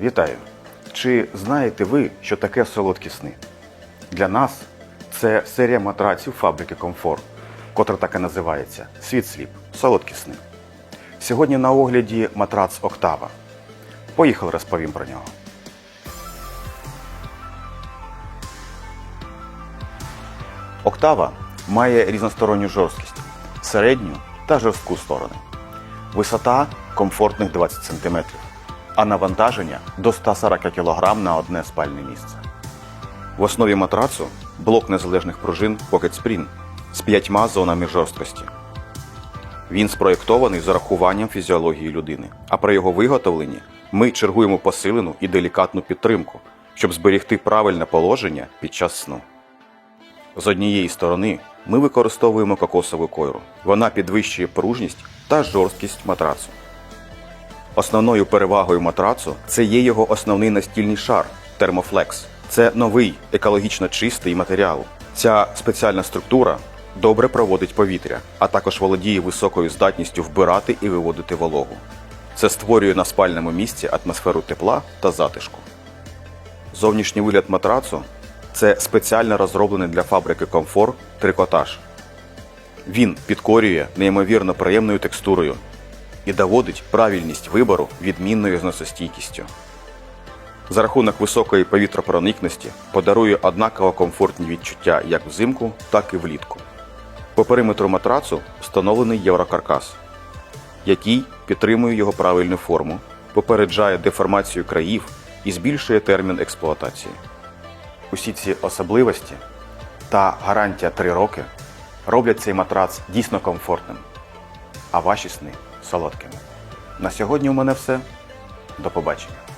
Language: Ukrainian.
Вітаю! Чи знаєте ви, що таке солодкі сни? Для нас це серія матраців фабрики Комфорт, котра так і називається Світ сліп. Солодкі сни. Сьогодні на огляді матрац Октава. Поїхали розповім про нього. Октава має різносторонню жорсткість, середню та жорстку сторони. Висота комфортних 20 см, а навантаження до 140 кг на одне спальне місце. В основі матрацу блок незалежних пружин Pocket Spring з п'ятьма зонами жорсткості. Він спроєктований з урахуванням фізіології людини, а при його виготовленні ми чергуємо посилену і делікатну підтримку, щоб зберігти правильне положення під час сну. З однієї сторони ми використовуємо кокосову койру. Вона підвищує пружність та жорсткість матрацу. Основною перевагою матрацу це є його основний настільний шар термофлекс. Це новий екологічно чистий матеріал. Ця спеціальна структура добре проводить повітря, а також володіє високою здатністю вбирати і виводити вологу. Це створює на спальному місці атмосферу тепла та затишку. Зовнішній вигляд матрацу це спеціально розроблений для фабрики комфорт трикотаж. Він підкорює неймовірно приємною текстурою і доводить правильність вибору відмінною зносостійкістю. За рахунок високої повітропроникності подарує однаково комфортні відчуття як взимку, так і влітку. По периметру матрацу встановлений єврокаркас, який підтримує його правильну форму, попереджає деформацію країв і збільшує термін експлуатації. Усі ці особливості та гарантія 3 роки роблять цей матрац дійсно комфортним, а ваші сни солодкими. На сьогодні у мене все. До побачення.